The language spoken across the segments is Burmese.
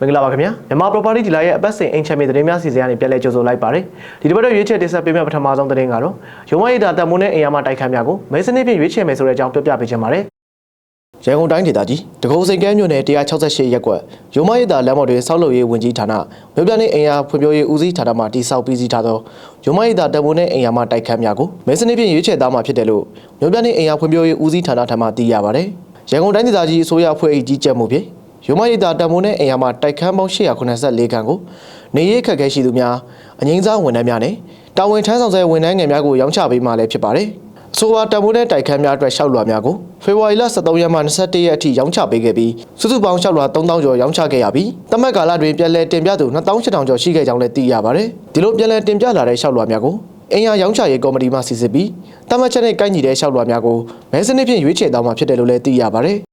မင်္ဂလာပါခင်ဗျာမြန်မာ property dealer ရဲ့အပတ်စဉ်အိမ်ချမ်းမြေသတင်းများစီစဉ်ကနေပြန်လည်ကြိုဆိုလိုက်ပါတယ်ဒီတစ်ပတ်တော့ရွေးချယ်တင်ဆက်ပေးမယ့်ပထမဆုံးသတင်းကတော့ရုံမရိတာတပ်မွန်းနဲ့အိမ်ယာမတိုက်ခန်းများကိုမဲစနစ်ဖြင့်ရွေးချယ်မယ်ဆိုတဲ့အကြောင်းပြောပြပေးချင်ပါတယ်ရန်ကုန်တိုင်းဒေသကြီးတကုံစိန်ကမ်းမြို့နယ်168ရပ်ကွက်ရုံမရိတာလမ်းပေါ်တွင်ဆောက်လုပ်ရေးဝင်ကြီးဌာနမြို့ပြနဲ့အိမ်ယာဖွံ့ဖြိုးရေးဦးစီးဌာနမှတည်ဆောက်ပြီးစီးထားသောရုံမရိတာတပ်မွန်းနဲ့အိမ်ယာမတိုက်ခန်းများကိုမဲစနစ်ဖြင့်ရွေးချယ်သားမှာဖြစ်တယ်လို့မြို့ပြနဲ့အိမ်ယာဖွံ့ဖြိုးရေးဦးစီးဌာနထံမှသိရပါတယ်ရန်ကုန်တိုင်းဒေသကြီးအစိုးရအဖွဲ့အကြီးကြပ်မှုဖြင့် ရုံမရိတာတံမိုးနဲ့အိမ်ယာမှာတိုက်ခန်းပေါင်း884ခန်းကိုနေရေးခက်ခဲရှိသူများအငိမ့်စားဝန်ထမ်းများနဲ့တာဝန်ထမ်းဆောင်ဆဲဝန်ထမ်းငယ်များကိုရောင်းချပေးမှလည်းဖြစ်ပါတယ်။အဆိုပါတံမိုးနဲ့တိုက်ခန်းများအတွက်ရှောက်လွှာများကိုဖေဖော်ဝါရီလ23ရက်မှ21ရက်အထိရောင်းချပေးခဲ့ပြီးစုစုပေါင်းရှောက်လွှာ3000ကျော်ရောင်းချခဲ့ရပြီးတမတ်ကာလတွင်ပြန်လည်တင်ပြသူ2800ကျော်ရှိခဲ့ကြောင်းလည်းသိရပါတယ်။ဒီလိုပြန်လည်တင်ပြလာတဲ့ရှောက်လွှာများကိုအင်ယာရောင်းချရေးကော်မတီမှစီစစ်ပြီးတမတ်ချက်နဲ့ကိုက်ညီတဲ့ရှောက်လွှာများကိုမဲစနစ်ဖြင့်ရွေးချယ်သွားမှာဖြစ်တယ်လို့လည်းသိရပါတယ်။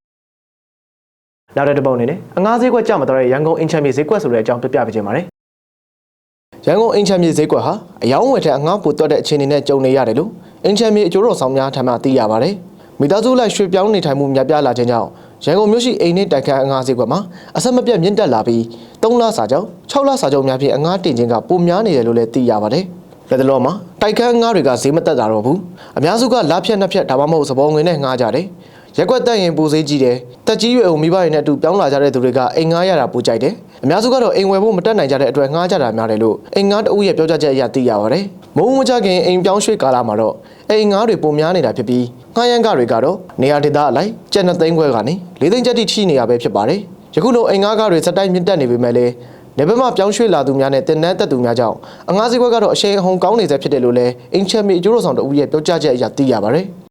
နောက်တဲ့တစ်ပုတ်အနေနဲ့အငားဈေးကွက်ကြမှာတော့ရန်ကုန်အင်ချမ်းမြေဈေးကွက်ဆိုတဲ့အကြောင်းပြပြပေးခြင်းပါတယ်။ရန်ကုန်အင်ချမ်းမြေဈေးကွက်ဟာအယောင်းဝယ်ထက်အငားပိုတွက်တဲ့အခြေအနေနဲ့ကြုံနေရတယ်လို့အင်ချမ်းမြေအကျိုးတော်ဆောင်များထံမှသိရပါတယ်။မိသားစုလိုက်ရွှေ့ပြောင်းနေထိုင်မှုများပြားလာခြင်းကြောင့်ရန်ကုန်မြို့ရှိအိမ်နှင့်တိုက်ခန်းအငားဈေးကွက်မှာအဆက်မပြတ်မြင့်တက်လာပြီး3လစာကြောင့်6လစာကြောင့်များဖြင့်အငားတင်ခြင်းကပိုများနေတယ်လို့လည်းသိရပါတယ်။လက်တလောမှာတိုက်ခန်းငားတွေကဈေးမတက်တာတော့ဘူး။အများစုကလာဖြတ်နှစ်ဖြတ်ဒါမှမဟုတ်သဘောငွေနဲ့ငားကြတယ်။ ရက်ကွက်တက်ရင်ပူဈေးကြီးတယ်။တက်ကြီးရွယ်အောင်မိဘတွေနဲ့အတူပြောင်းလာကြတဲ့သူတွေကအိမ်ငားရတာပူကြိုက်တယ်။အများစုကတော့အိမ်ဝယ်ဖို့မတက်နိုင်ကြတဲ့အတွက်ငားကြတာများတယ်လို့အိမ်ငားတအုပ်ရဲ့ပြောကြားချက်အရသိရပါတယ်။မုံမကြခင်အိမ်ပြောင်းရွှေ့ကာလမှာတော့အိမ်ငားတွေပုံများနေတာဖြစ်ပြီးငှားရမ်းကတွေကတော့နေရာဒေသအလိုက်ကျက်နှစ်သိန်းခွဲကနေ၄သိန်းကျပ်တိထိနေရပဲဖြစ်ပါတယ်။ယခုလိုအိမ်ငားကတွေစက်တိုင်းမြင့်တက်နေပေမဲ့လည်းနေဘက်မှပြောင်းရွှေ့လာသူများနဲ့တင်နန်းတက်သူများကြောင့်အငားစည်းကွက်ကတော့အရှိန်အဟုန်ကောင်းနေစေဖြစ်တယ်လို့လည်းအင်ချမ်မီအကျိုးတော်ဆောင်တအုပ်ရဲ့ပြောကြားချက်အရသိရပါတယ်။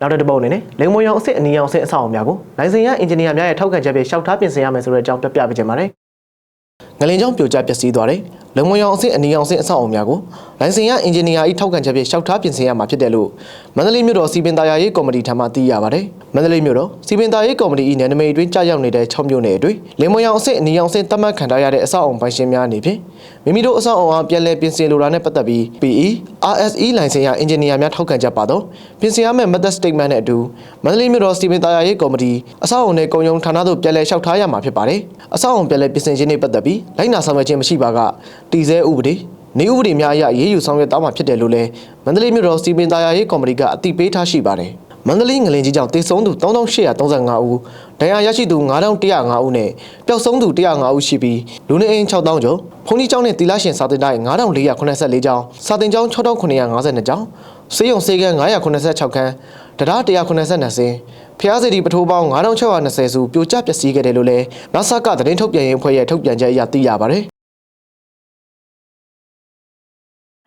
နောက်တစ်ပုတ်အနေနဲ့လိမ်မွန်ရောင်အစ်စ်အနီရောင်အစ်စ်အဆောက်အအုံများကိုလိုင်စင်ရအင်ဂျင်နီယာများရဲ့ထောက်ခံချက်ဖြင့်ရှောက်ထားပြင်ဆင်ရမယ်ဆိုတဲ့အကြောင်းပြပြပေးခြင်းပါတယ်။ငလင်ကြောင့်ပြိုကျပျက်စီးသွားတဲ့လုံမွန်ရောင်အစ်စ်အနီရောင်အစ်စ်အဆောက်အအုံများကိုလိုင်စင်ရအင်ဂျင်နီယာ၏ထောက်ခံချက်ဖြင့်ရှောက်ထားပြင်ဆင်ရမှာဖြစ်တယ်လို့မန္တလေးမြို့တော်စီပင်သားရေးကော်မတီထံမှသိရပါတယ်။ မန္တလေးမြို့တော်စီပင်သားရေးကော်မတီ၏နယ်နိမိတ်အတွင်းကြာရောက်နေတဲ့6မြို့နယ်အတွင်းလိမ်မွန်ရောင်အစ်စ်အနီရောင်အစ်စ်သတ်မှတ်ခံထားရတဲ့အဆောက်အအုံပိုင်ရှင်များအနေဖြင့်မိမိတို့အဆောက်အအုံအားပြန်လည်ပြင်ဆင်လိုတာနဲ့ပတ်သက်ပြီး PE RSE လိုင်စင်ရအင်ဂျင်နီယာများထောက်ခံချက်ပါတော့ပြင်ဆင်ရမယ့် method statement နဲ့အတူမန္တလေးမြို့တော်စီပင်သားရေးကော်မတီအဆောက်အအုံနဲ့ကုံယုံဌာနသို့ပြန်လည်လျှောက်ထားရမှာဖြစ်ပါတယ်။အဆောက်အအုံပြန်လည်ပြင်ဆင်ခြင်းနဲ့ပတ်သက်ပြီးလိုက်နာဆောင်ရွက်ခြင်းမရှိပါကတည်ဆဲဥပဒေနေဥပဒေများအရရေးယူဆောင်ရွက်သွားမှာဖြစ်တယ်လို့လည်းမန္တလေးမြို့တော်စီပင်သားရေးကော်မတီကအသိပေးထားရှိပါတယ်။ မန္တလေးငလင်ကြီးကြောင့်တေဆုံးသူ3835ဦးဒဏ်ရာရရှိသူ9105ဦးနဲ့ပျောက်ဆုံးသူ105ဦးရှိပြီးလူနေအိမ်6000ကျော်ဘုန်းကြီးကျောင်းနဲ့တီလာရှင်စာတင်တိုင်း9484ကျောင်းစာတင်ကျောင်း6952ကျောင်းစေယုံစေကန်း986ခန်းတရား182စင်းဖျားစီတီပထိုးပေါင်း9620စုပြိုကျပျက်စီးခဲ့တယ်လို့လည်းနဆကသတင်းထုတ်ပြန်ရေးအဖွဲ့ရဲ့ထုတ်ပြန်ချက်အရသိရပါတယ်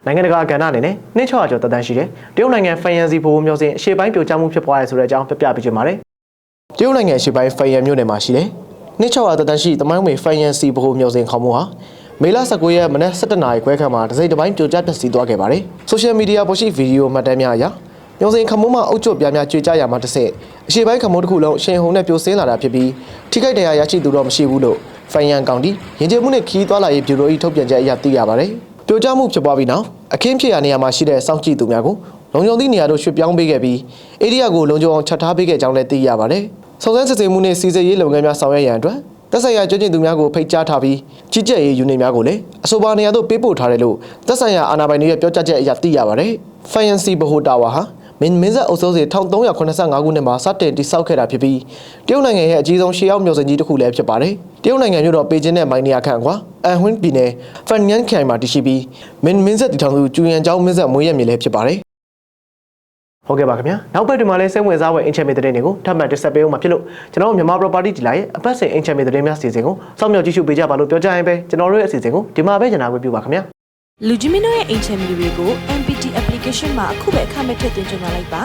နိုင်ငံတကာကဏ္ဍအနေနဲ့နှင်း600ကျော်တက်တန်းရှိတယ်တရုတ်နိုင်ငံဖန်ယန်စီဘိုးမျိုးစင်အရှေ့ပိုင်းပြိုကျမှုဖြစ်ပွားရဆိုတဲ့အကြောင်းပြပြပေးချင်ပါတယ်တရုတ်နိုင်ငံအရှေ့ပိုင်းဖန်ယန်မြို့နယ်မှာရှိတယ်နှင်း600တက်တန်းရှိတမိုင်းဝင်ဖန်ယန်စီဘိုးမျိုးစင်ခေါမှုဟာမေလ19ရက်မနက်7:00နာရီခွဲခန့်မှာဒစိမ့်တစ်ပိုင်းပြိုကျပျက်စီးသွားခဲ့ပါတယ်ဆိုရှယ်မီဒီယာပေါ်ရှိဗီဒီယိုမှတ်တမ်းများအရညောင်စင်ခမိုးမှအုတ်ချွတ်ပြားများကြွေကြရမှာတစ်ဆင့်အရှေ့ပိုင်းခမိုးတစ်ခုလုံးအရှင်ဟုန်နဲ့ပြိုဆင်းလာတာဖြစ်ပြီးထိခိုက်ဒဏ်ရာရရှိသူတော့မရှိဘူးလို့ဖန်ယန်ကောင်တီရင်ကျမှုနဲ့ခီးသွားလာရေးဘျူရို၏ထုတ်ပြန်ချက်အရသိရပါတယ် ပြိုကျမှုဖြစ်ပွားပြီးနောက်အခင်းဖြစ်ရာနေရာမှာရှိတဲ့စောင့်ကြည့်သူများကိုလုံခြုံသည့်နေရာသို့ရွှေ့ပြောင်းပေးခဲ့ပြီးဧရိယာကိုလုံခြုံအောင်ချက်ထားပေးခဲ့ကြောင်းလည်းသိရပါတယ်။စုံစမ်းစစ်ဆေးမှုနဲ့စီစစ်ရေးလုပ်ငန်းများဆောင်ရွက်ရန်အတွက်သက်ဆိုင်ရာကျွမ်းကျင်သူများကိုဖိတ်ကြားထားပြီးကြီးကြပ်ရေးယူနစ်များကိုလည်းအဆိုပါနေရာသို့ပေးပို့ထားတယ်လို့သက်ဆိုင်ရာအာဏာပိုင်တွေရဲ့ပြောကြားချက်အရသိရပါတယ်။ Fancy ဘဟိုတာဝါဟာ မင်းမင်းဆက်အုပ်စိုးစီ1385ခုနှစ်မှာစတင်တည်ဆောက်ခဲ့တာဖြစ်ပြီးတရုတ်နိုင်ငံရဲ့အကြီးဆုံးရှေးရောက်မြို့စင်ကြီးတစ်ခုလည်းဖြစ်ပါတယ်။တရုတ်နိုင်ငံမြို့တော်ပေကျင်းနဲ့မိုင်နီယာခန့်ကွာအန်ဟွန်းပြည်နယ်ဖန်နန်ခိုင်မှာတည်ရှိပြီးမင်းမင်းဆက်တည်ထောင်သူကျူရန်ကျောင်းမင်းဆက်မွေးရမြေလည်းဖြစ်ပါတယ်။ဟုတ်ကဲ့ပါခင်ဗျာနောက်ပတ်ဒီမှာလဲစိတ်ဝင်စားဖွယ်အင်ချမ်မီသတင်းတွေကိုထပ်မံတင်ဆက်ပေးအောင်မှာဖြစ်လို့ကျွန်တော်တို့မြန်မာ property dealer ရဲ့အပတ်စဉ်အင်ချမ်မီသတင်းများစီစဉ်ကိုစောင့်မျှော်ကြည့်ရှုပေးကြပါလို့ပြောကြရင်ပဲကျွန်တော်တို့ရဲ့အစီအစဉ်ကိုဒီမှာပဲညနာခွင့်ပြုပါခင်ဗျာ လူကြီးမင်းတို့ရဲ့အိမ်ချမ်းမြေတွေကို MPT application မှာအခုပဲအခမဲ့ထည့်သွင်းကြလာလိုက်ပါ